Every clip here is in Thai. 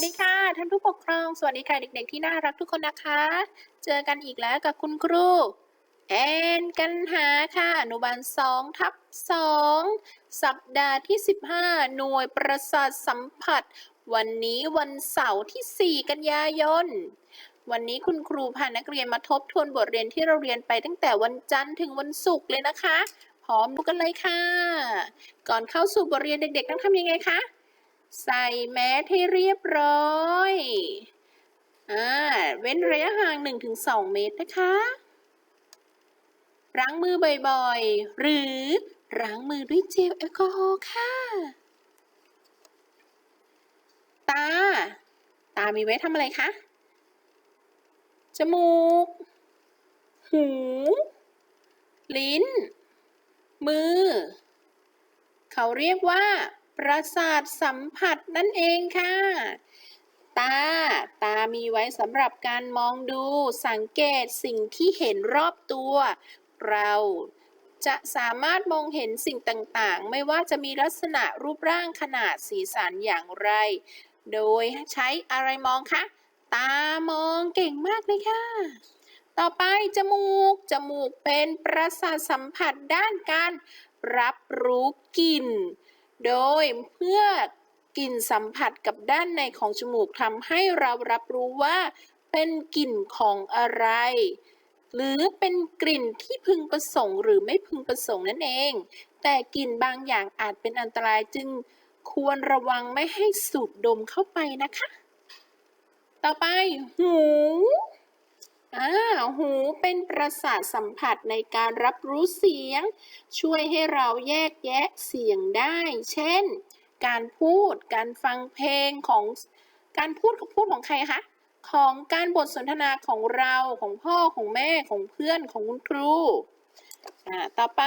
สวัสดีค่ะท่านผู้ปกครองสวัสดีค่ะเด็กๆที่น่ารักทุกคนนะคะ เจอกันอีกแล้วกับคุณครูแอนกันหาค่ะอนุบาล2ทับ2สัปดาห์ที่ 15 หน่วยประสาทสัมผัส วันนี้วันเสาร์ที่ 4 กันยายน วันนี้คุณครูพานักเรียนมาทบทวนบทเรียนที่เราเรียนไปตั้งแต่วันจันทร์ถึงวันศุกร์เลยนะคะ พร้อมดูกันเลยค่ะ ก่อนเข้าสู่บทเรียนเด็กๆต้องทำยังไงคะ ใส่แมสให้เรียบร้อยอ่าเว้นระยะห่าง 1-2 เมตรนะคะล้างมือบ่อยๆ หรือล้างมือด้วยเจลแอลกอฮอล์ค่ะ ตา ตามีไว้ทำอะไรคะ จมูก หู ลิ้น มือ เขาเรียกว่า ประสาทสัมผัสนั่นเองค่ะ ตา ตามีไว้สำหรับการมองดู สังเกตสิ่งที่เห็นรอบตัว เราจะสามารถมองเห็นสิ่งต่างๆ ไม่ว่าจะมีลักษณะรูปร่างขนาดสีสันอย่างไร โดยใช้อะไรมองคะ ตามองเก่งมากเลยค่ะ ต่อไปจมูก จมูกเป็นประสาทสัมผัสด้านการรับรู้กลิ่น โดยเพื่อกลิ่นสัมผัสกับด้านในของจมูกทำให้เรารับรู้ว่าเป็นกลิ่นของอะไร หรือเป็นกลิ่นที่พึงประสงค์หรือไม่พึงประสงค์นั่นเอง แต่กลิ่นบางอย่างอาจเป็นอันตรายจึงควรระวังไม่ให้สูดดมเข้าไปนะคะ ต่อไปหู อ่าหูเป็นประสาทสัมผัสในการรับรู้เสียง ช่วยให้เราแยกแยะเสียงได้ เช่น การพูด การฟังเพลงของ การพูดกับพูดของใครคะ ของการบทสนทนาของเรา ของพ่อ ของแม่ ของเพื่อน ของคุณครู อ่า ต่อไป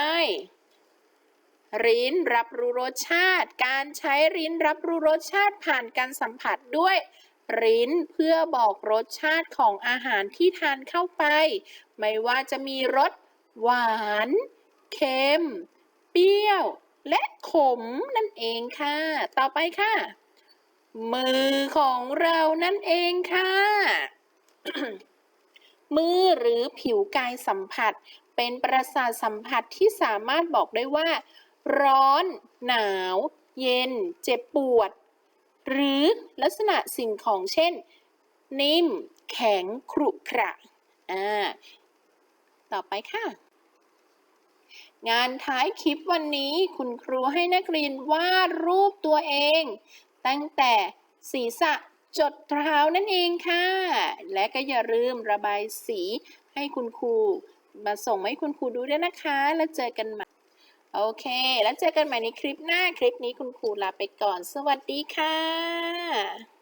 ลิ้นรับรู้รสชาติ การใช้ลิ้นรับรู้รสชาติผ่านการสัมผัสด้วย ลิ้นเพื่อบอกรสชาติของอาหารที่ทานเข้าไป ไม่ว่าจะมีรสหวาน เค็ม เปรี้ยว และขมนั่นเองค่ะ ต่อไปค่ะ มือของเรานั่นเองค่ะ มือหรือผิวกายสัมผัส เป็นประสาทสัมผัสที่สามารถบอกได้ว่า ร้อน หนาว เย็น เจ็บปวด หรือลักษณะสิ่งของเช่น นิ่ม แข็งขรุขระอ่าต่อไปค่ะ งานท้ายคลิปวันนี้คุณครูให้นักเรียนวาดรูปตัวเอง ตั้งแต่ศีรษะจดเท้านั่นเองค่ะ และก็อย่าลืมระบายสีให้คุณครู มาส่งให้คุณครูดูด้วยนะคะ แล้วเจอกันใหม่ โอเค แล้วเจอกันใหม่ในคลิปหน้า คลิปนี้คุณครูลาไปก่อน สวัสดีค่ะ